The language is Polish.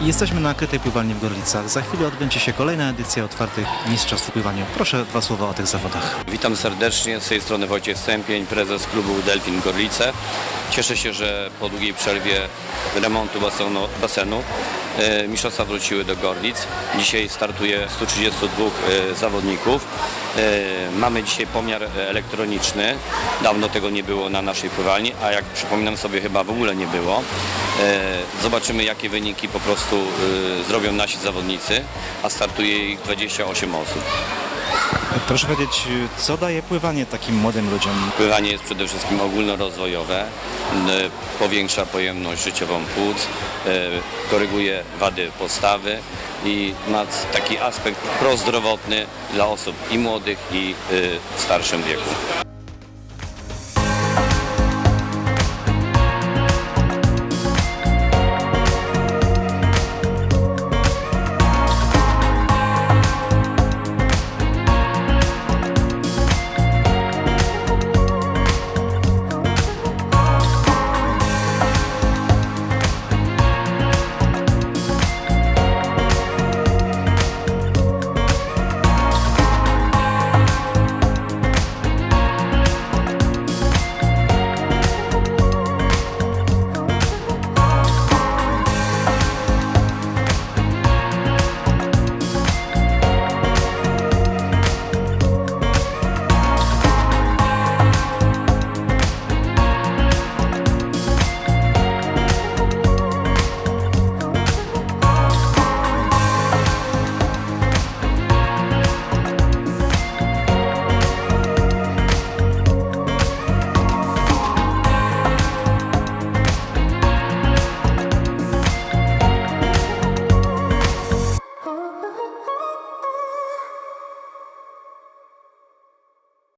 Jesteśmy na krytej pływalni w Gorlicach. Za chwilę odbędzie się kolejna edycja otwartych mistrzostw w pływaniu. Proszę dwa słowa o tych zawodach. Witam serdecznie, z tej strony Wojciech Stępień, prezes klubu Delfin Gorlice. Cieszę się, że po długiej przerwie remontu basenu, basenu e, mistrzostwa wróciły do Gorlic. Dzisiaj startuje 132 e, zawodników. E, mamy dzisiaj pomiar elektroniczny. Dawno tego nie było na naszej pływalni, a jak przypominam sobie chyba w ogóle nie było. Zobaczymy jakie wyniki po prostu zrobią nasi zawodnicy, a startuje ich 28 osób. Proszę powiedzieć, co daje pływanie takim młodym ludziom? Pływanie jest przede wszystkim ogólnorozwojowe, powiększa pojemność życiową płuc, e, koryguje wady postawy i ma taki aspekt prozdrowotny dla osób i młodych i e, w starszym wieku.